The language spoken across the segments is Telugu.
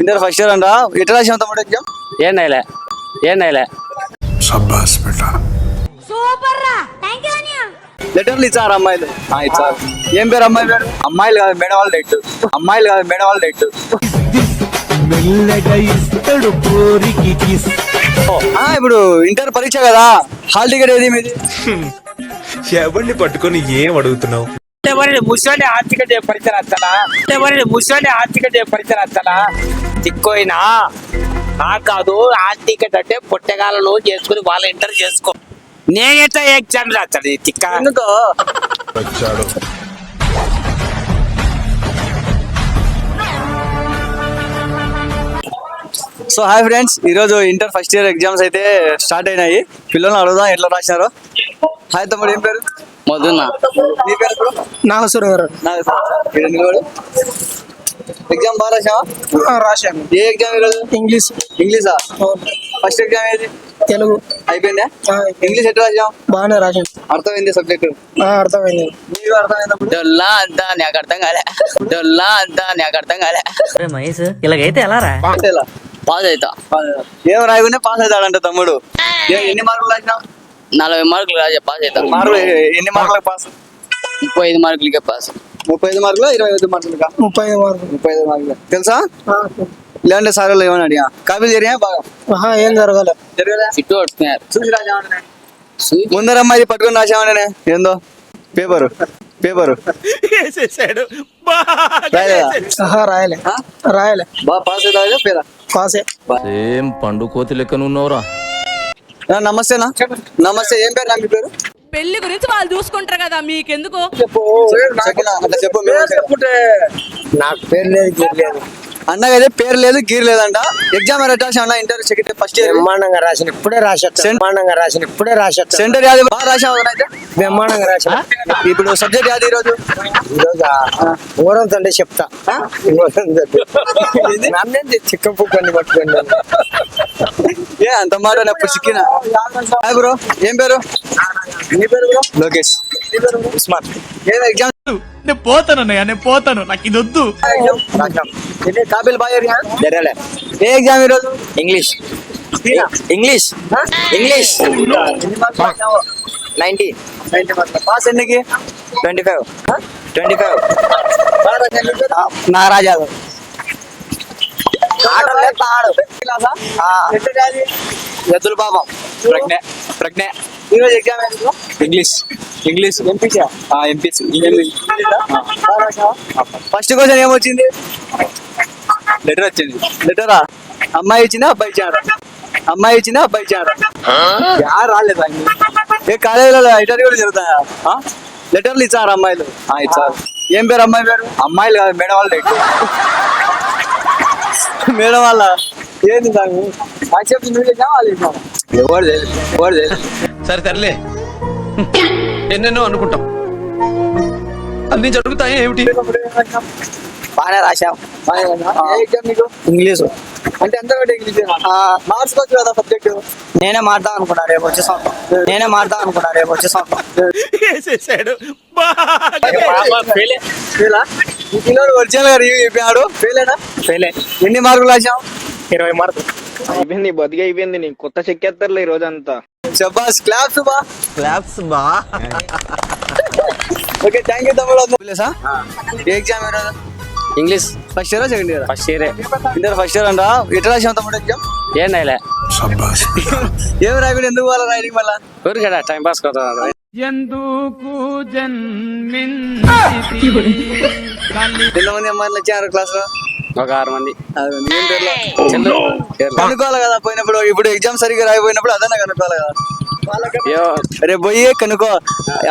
ఇంటర్ ఫస్ట్ ఇయర్ అంట? ఎట్లా రాసాం తమ్ముడు ఎగ్జామ్ ఏం నైలే ఏం నైలే సబ్బాస్ బేటా. సూపర్ రా. థాంక్యూ అనియా లెటర్లు ఇచ్చారు అమ్మాయిలు? ఇచ్చారు. ఏం పేరు అమ్మాయి పేరు? అమ్మాయిలు కాదు మేడం వాళ్ళు డేట్. అమ్మాయిలు కాదు మేడం వాళ్ళు డేట్ ఇప్పుడు ఇంటర్ పరీక్ష కదా. హాల్ టికెట్ ఏది మీది? ఎవరిని పట్టుకొని ఏం అడుగుతున్నావు? ఎవరిని ముసలి ఆర్థిక పరిచయం వస్తానా ఎవరిని ముసలి ఆర్థిక పరిచయం వస్తానా తిక్కోయినా నా కాదు ఆర్థిక అంటే పొట్టగాలను చేసుకుని వాళ్ళ ఇంటర్ చేసుకో. నేనెట్లా ఎగ్జామ్ రాస్తాను తిక్క? ఎందుకో? సో హాయ్ ఫ్రెండ్స్ ఈరోజు ఇంటర్ ఫస్ట్ ఇయర్ ఎగ్జామ్స్ అయితే స్టార్ట్ అయినాయి. పిల్లల్ని అడుగుదాం ఎట్లా రాసినారో. హాయ్ తమ్ముడు ఏం పేరు? మొదన్న నీ పేరు బ్రో? నాగేశ్వర గారు. ఎగ్జామ్ బాగా రాసావా? రాశాను. ఏ ఎగ్జామ్ ఈరోజు? ఇంగ్లీష్. ఇంగ్లీషా? ఫస్ట్ ఎగ్జామ్ ఏది? తెలుగు. అయిపోయిందా? ఇంగ్లీష్ ఎట్లా రాసాం బాగానే రాశాను. అర్థమైంది సబ్జెక్ట్? ఆ, అర్థమైంది. నీకు అర్థమైనప్పుడు డొల్లా అంతా నాకు అర్థం కాలే. డొల్లా అంతా నాకు అర్థం కాలే. అరే మహేష్ ఇలాగైతే ఎలా రా? పాస్ అవుతా ఏం రాయకుండా పాస్ అవుతాడంట తమ్ముడు? ఎన్ని మార్కులు రాసినావు? నలభై మార్కులు రాజా పాస్ అవుతా మార్కులు ఎన్ని మార్కులకు పాస్? ముప్పై ఐదు మార్కులకే పాస్. ముప్పై ఐదు మార్కులు ఇరవై ఐదు మార్కులుగా ముప్పై ఐదు మార్కులు. ముప్పై ఐదు మార్కులు తెలుసా? లేదంటే సార్ వాళ్ళు ఏమని అడిగా కాపీలు జరిగా బాగా? ఏం జరగలే. జరగదా చుట్టూ పడుతున్నారు చూసి ముందర అమ్మాయి పట్టుకొని రాసామనే ఏందో? పేపరు. పేపరు. వేసేసాడు రాయలే? రాయలే. బాగా పాస్ అవుతావా? పేదా పాసే. ఏం పండు కోతి లెక్క ఉన్నావురా ఆ, నమస్తేనా? నమస్తే ఏం పేరు నా మీ పేరు? పెళ్ళి గురించి వాళ్ళు చూసుకుంటారు కదా మీకెందుకు? చెప్పు. చెప్పు. నాకు పేరు లేదు. అన్నకైతే పేరు లేదు గీర్ లేదంట. ఎగ్జామ్ ఎట్లా అన్న ఇంటర్ సెకండ్ ఫస్ట్ ఇయర్ బ్రహ్మాండంగా రాసిన ఇప్పుడే రాసేస్తా. బ్రహ్మాండంగా రాసిన ఇప్పుడే రాసేస్తా. సెంటర్ యాది బాగా రాసావు అయితే? బ్రహ్మాండంగా రాసిన. ఇప్పుడు సబ్జెక్ట్ యాది ఈరోజు? ఈరోజు? ఊరంత అంటే చెప్తా. నన్నే చిక్కపు కొన్ని పట్టుకోండి. ఏ అంత మాట నాకు సిక్కిన హాయ్ బ్రో ఏం పేరు? నీ పేరు బ్రో? లోకేష్. ఉస్మాన్ ఏం ఎగ్జామ్ నేను పోతాను అన్నయ్య నేను పోతాను. నాకు ఇది వద్దు. ఎన్ని కాపీలు బాగా ఏ ఎగ్జామ్ ఈరోజు? English. English? English. Ninety pass ఎందుకు? Twenty five. Twenty five. Nagaraj Yadav. ఎద్దుల పాపం. ప్రజ్ఞ ప్రజ్ఞ. ఈరోజు ఎగ్జామ్? ఇంగ్లీష్. ఇంగ్లీష్ ఎంపీసా ఎంపీసీ. ఫస్ట్ క్వశ్చన్ ఏమొచ్చింది? లెటర్ వచ్చింది. లెటరా? అమ్మాయి ఇచ్చిందా అబ్బాయి ఇచ్చారా? అమ్మాయి ఇచ్చిందా అబ్బాయి ఇచ్చారా? యారు రాలేదు ఏ కాలేజీలో ఇంటర్వ్యూ కూడా జరుగుతాయా? లెటర్లు ఇచ్చారు అమ్మాయిలు? ఇచ్చారు. ఏం పేరు అమ్మాయి పేరు? అమ్మాయిలు కాదు మేడం వాళ్ళు మేడం వాళ్ళ? ఏంది దాన్ని యాక్సెప్ట్ నువ్వు వాళ్ళు ఎవరు తెలియదు ఎవరు తెలియదు సరే తరలే ఎన్నెన్నో అనుకుంటాం. అన్ని జరుగుతాయి ఏమిటి? బాగానే రాశాం. ఇంగ్లీష్. అంటే ఎంత ఇంగ్లీష్ కదా సబ్జెక్ట్. నేనే మారుదాం అనుకున్నా రేపు వచ్చే సంవత్సరం. నేనే మారుదాం అనుకున్నా రేపు వచ్చే సంవత్సరం. ఒరిజినల్గా రివ్యూ చెప్పాడు ఫెయిలేనా ఫెయిలే ఎన్ని మార్కులు రాసాం ఇరవై మార్కులు. అయిపోయింది బతికి అయిపోయింది నీకు. కొత్త చెక్కేస్తారులే ఈ రోజంతా. శబాస్ క్లాప్స్ బా. క్లాప్స్ బా. ఓకే థ్యాంక్ యూ తమ్ముడు. సార్ ఏ ఎగ్జామ్ ఈరోజు English first year second year first year inter first year అంట? ఎట్లా రాసిన తమ్ముడు ఎగ్జామ్ ఏం రాయలే. ఏం రాయకుండా ఎందుకు పోవాలి రాయడానికి మళ్ళా? ఊరికడా టైం పాస్ కొడతాడు ఎందుకు జన్మింది ఎంతమంది అమ్మాయిలు వచ్చారు క్లాస్లో? ఒక ఆరు మంది. కనుక్కోవాలి కదా పోయినప్పుడు ఇప్పుడు ఎగ్జామ్ సరిగ్గా రాయిపోయినప్పుడు అదన్నా కనుక్కోవాలి కదా. రేపు పోయి కనుక్కో.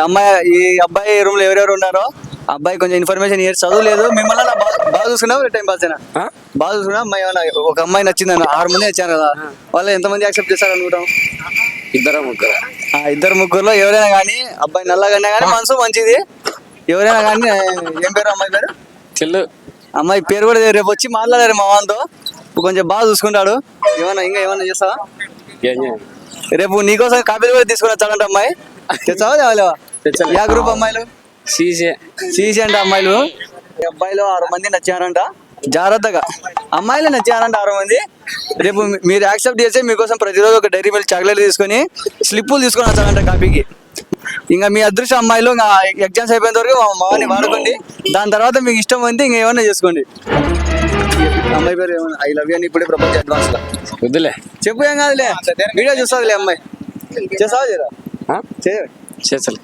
అమ్మాయి ఈ అబ్బాయి రూమ్లో ఎవరెవరు ఉన్నారో అబ్బాయి కొంచెం ఇన్ఫర్మేషన్ ఇయర్ చదువు లేదు. మిమ్మల్ని నా బా- బాగా చూసుకున్నావు? టైం పాస్ అయినా? బాగా చూసుకున్నా అమ్మాయి ఏమన్నా ఒక అమ్మాయి నచ్చింది అన్న ఆరు మంది వచ్చాను కదా. వాళ్ళు ఎంతమంది యాక్సెప్ట్ చేస్తారు అనుకుంటాం ఇద్దరు ముగ్గురు. ఆ ఇద్దరు ముగ్గురులో ఎవరైనా కానీ అబ్బాయి నల్లగన్నా కానీ మనసు మంచిది. ఎవరైనా కానీ ఏం పేరు? అమ్మాయి పేరు? చెల్లు. అమ్మాయి పేరు కూడా రేపు వచ్చి మాట్లాడారు మా వాంతో. కొంచెం బాగా చూసుకుంటాడు. ఏమన్నా ఇంకా ఏమన్నా చేస్తావా? రేపు నీకోసం కాపీలు కూడా తీసుకుని వచ్చాడంట అమ్మాయి. తెచ్చావా తేవాలేవా. యా గ్రూప్ అమ్మాయిలు? సీసే. సీసీ అంటే అమ్మాయిలు. అబ్బాయిలు ఆరు మంది నచ్చారంట. జాగ్రత్తగా. అమ్మాయిలు నచ్చారంటే ఆరు మంది. రేపు మీరు యాక్సెప్ట్ చేస్తే మీకోసం ప్రతిరోజు ఒక డైరీ మిల్క్ చాక్లెట్ తీసుకొని స్లిప్పులు తీసుకొని వచ్చారంట కాపీకి. ఇంకా మీ అదృష్టం అమ్మాయిలు ఇంకా ఎగ్జామ్స్ అయిపోయేంత వరకు మా మామని వాడుకోండి. దాని తర్వాత మీకు ఇష్టం అంతే ఇంకా ఏమన్నా చేసుకోండి. అమ్మాయి పేరు ఏమన్నా? ఐ లవ్ యూ అని ఇప్పుడే ప్రపంచ అడ్వాన్స్లో. వద్దులే. చెప్పు ఏం కాదులే. వీడియో చూస్తుందిలే అమ్మాయి. చేస్తావా చేయరా? చేయ చేసలే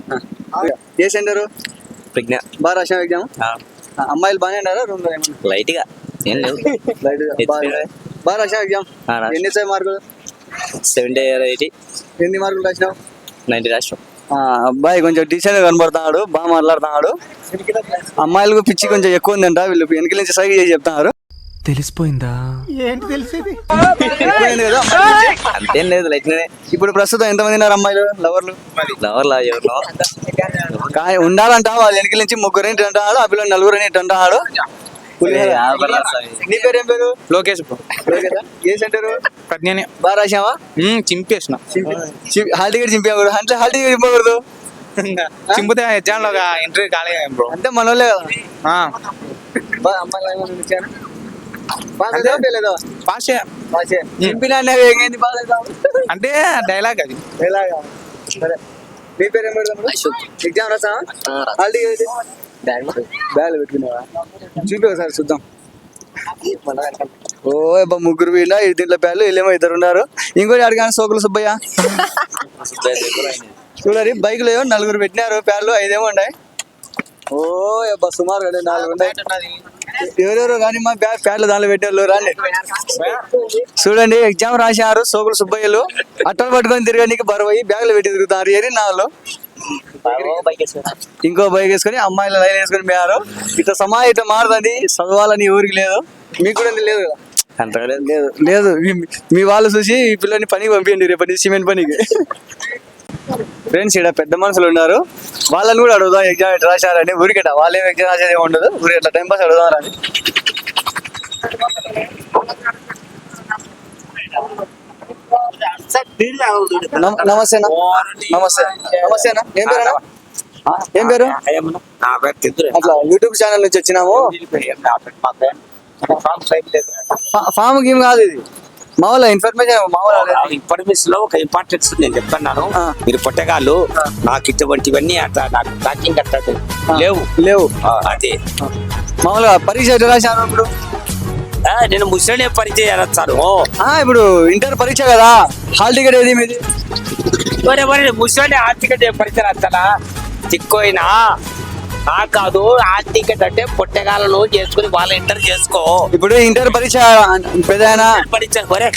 ఏ సెంటరు ప్రజ్ఞ. బాగా రాసాం ఎగ్జామ్ అమ్మాయిలు బాగానే ఉన్నారా? రూమ్లో ఏమన్నా? లైట్గా ఏం లేవు. లైట్గా బాగా రాసావు ఎగ్జామ్. ఎన్ని మార్కులు? సెవెంటీ ఎయిటీ ఎన్ని మార్కులు రాసినావు? నైన్టీ ఆ, అబ్బాయి కొంచెం డీసెంట్గా కనబడుతున్నాడు బాగా మాట్లాడుతున్నాడు. అమ్మాయిలకు పిచ్చి కొంచెం ఎక్కువ ఉందంట వీళ్ళు వెనక నుంచి సైకి చేసి చెప్తున్నారు. తెలిసిపోయిందా? అమ్మాయిల పిచ్చి? అంతేం లేదు ఇప్పుడు ప్రస్తుతం ఎంతమంది ఉన్నారు అమ్మాయిలు లవర్లు? లవర్లా ఎవరినో కానీ ఉండాలంట వాళ్ళు వెనక నుంచి ముగ్గురు ఏంటి అంటున్నాడు ఆ పిల్లలు నలుగురు ఏంటి అంటున్నాడు నీ పేరు ఏం పేరు? లోకేష్ లోకేషా? ఏ సెంటర్? ప్రజ్ఞని బాగా రాసావా చింపేసిన. హాల్ టికెట్ చింపకూడదు అంటే హాల్ టికెట్ చింపకూడదు. చింపితే ఎగ్జామ్లో ఇంటర్వ్యూ కాలేదు బ్రో. అంటే పాస్ అవుతావా? అంటే డైలాగ్ అది? సరే. మీ పేరు ఏం పెడదాం ఎగ్జామ్ రాసా హాల్ టికెట్ బ్యాగ్ పెట్టుకున్నావా? చూపి ఒకసారి చూద్దాం. ఓ అబ్బా ముగ్గురు వీళ్ళ? దీంట్లో పేర్లు వీళ్ళేమో ఇద్దరు ఉన్నారు. ఇంకోటి అడిగాను సోకులు సుబ్బయ్య. చూడరి బైక్లో ఏమో నలుగురు పెట్టినారు పేర్లు ఐదేమో ఉన్నాయి. ఓ అబ్బా సుమారు నాలుగు ఉన్నాయి. ఎవరెవరు కానీ మా బ్యాగ్ పేర్లు దాంట్లో పెట్టారు రాండి. చూడండి ఎగ్జామ్ రాశారు సోకులు సుబ్బయ్యలు. అట్టలు పట్టుకొని తిరగడానికి బరువు అయ్యి బ్యాగులు పెట్టి తిరుగుతారు. ఎరి నాలో? ఇంకో బైక్ వేసుకొని అమ్మాయిల లైన్ వేసుకొని పోయారు ఇట్లా సమా ఇట్లా మారుతుంది చదవాలని ఎవరికి లేదు. మీకు కూడా లేదు కదా? అంతగా లేదు. లేదు మీ- వాళ్ళు చూసి ఈ పిల్లని పనికి పంపించండి రేపటి నుంచి సిమెంట్ పనికి. ఫ్రెండ్స్ ఇక్కడ పెద్ద మనుషులు ఉన్నారు. వాళ్ళని కూడా అడుగుదాం ఎగ్జామ్ ఎట్లా రాశారని. ఊరికట వాళ్ళు ఏం ఎగ్జామ్ రాసేది ఉండదు. ఊరికి అట్లా టైం పాస్ అడుగుదాం రాని నమ- నమస్తేనా నమస్తే. నమస్తేనా ఏం పేరు ఏం పేరు? అట్లా యూట్యూబ్ ఛానల్ నుంచి వచ్చినాము. ఫామ్ గేమ్ కాదు ఇది. మామూలు ఇన్ఫర్మేషన్ మామూలు ఇన్ఫర్మేషన్లో ఒక ఇంపార్టెన్స్ నేను చెప్తున్నాను. మీరు పొట్టగాళ్ళు నాకు ఇటువంటివన్నీ అట్లా నాకు టాకింగ్ అట్లా లేవు. లేవు. అదే. మామూలుగా పరీక్ష రాశాను ఇప్పుడు? నేను ముసలినే పరిచయం చేస్తాను ఆ ఇప్పుడు ఇంటర్ పరీక్ష కదా. హాల్ టికెట్ ఏది మీది? మరి మరి ముసలి ఆర్థిక పరిచయం వస్తానా తిక్కోయినా ఆ కాదు ఆర్థిక అంటే పొట్టగాలను చేసుకుని వాళ్ళ ఇంటర్ చేసుకో. ఇప్పుడు ఇంటర్ పరీక్ష పెద్దనా పరిచయం ఒరే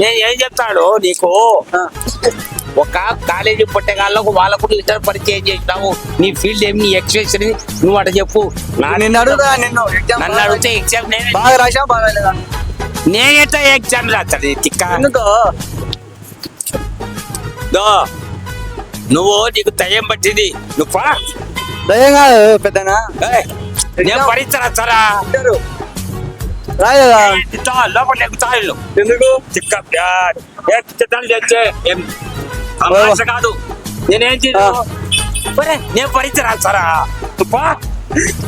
నేను ఏం చెప్తాడు నీకు? ఒక కాలేజీ పొట్టగాళ్ళకు వాళ్ళకు ఇంటర్ పరిచయం చేసినావు. నీ ఫీల్డ్ ఏమి? నీ ఎక్స్ప్రెషన్ నువ్వు అట చెప్పు. నా నిన్ను అడుగుతా నిన్ను ఎగ్జామ్ నన్ను అడిగితే ఎగ్జామ్ నేను బాగా రాసా బాగా లేదా నేనెట్లా ఎగ్జామ్ రాస్తాడు తిక్క? దో నువ్వు నీకు దయ్యం పట్టింది. నువ్వు పా. దయం కాదు పెద్దనా? నేను లోపల ఎందుకు? తెచ్చే ఏం? తమాషా కాదు. నేనేం చేయను? నేను నువ్వు పా.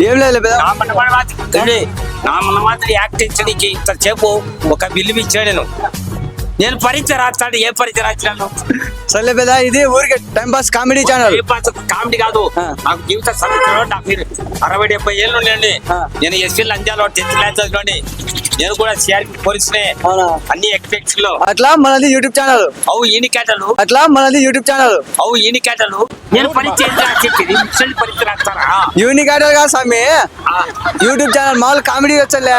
ఏం లేదు నా మన మాత్రం యాక్ట్ ఇచ్చడానికి ఇంతసేపు ఒక బిల్లు ఇచ్చాడు నేను. నేను పరీక్ష రాస్తాడు ఏ పరీక్ష రాసినాను సర్లే పెద్ద ఇది ఊరికే time pass comedy channel. Comedy కాదు. నాకు జీవిత సమస్యలో అరవై డెబ్బై ఏళ్ళు ఉండండి. నేను ఎస్సీ లంజాలో టెన్త్ క్లాస్ చదివండి నేను కూడా సిఆర్పి పోలీసునే అన్ని ఎక్స్పెక్ట్స్లో. అట్లా మనది యూట్యూబ్ ఛానల్ అవు ఈని కేటలు అట్లా మనది యూట్యూబ్ ఛానల్ అవు ఈని కేటలు నేను చేయాలి చెప్పేది. ముసలి రాస్తారా యూనిక్ ఐడల్ కాదు స్వామి. యూట్యూబ్ ఛానల్ మామూలు కామెడీ వచ్చలే.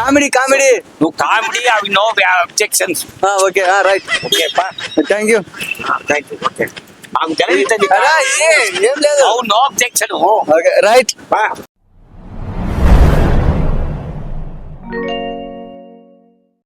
కామెడీ కామెడీ నువ్వు కామెడీ అవి no objections okay right okay thank you thank you okay నాకు తెలియదు ఏం లేదు. అవు నో అబ్జెక్షన్ ఓకే రైట్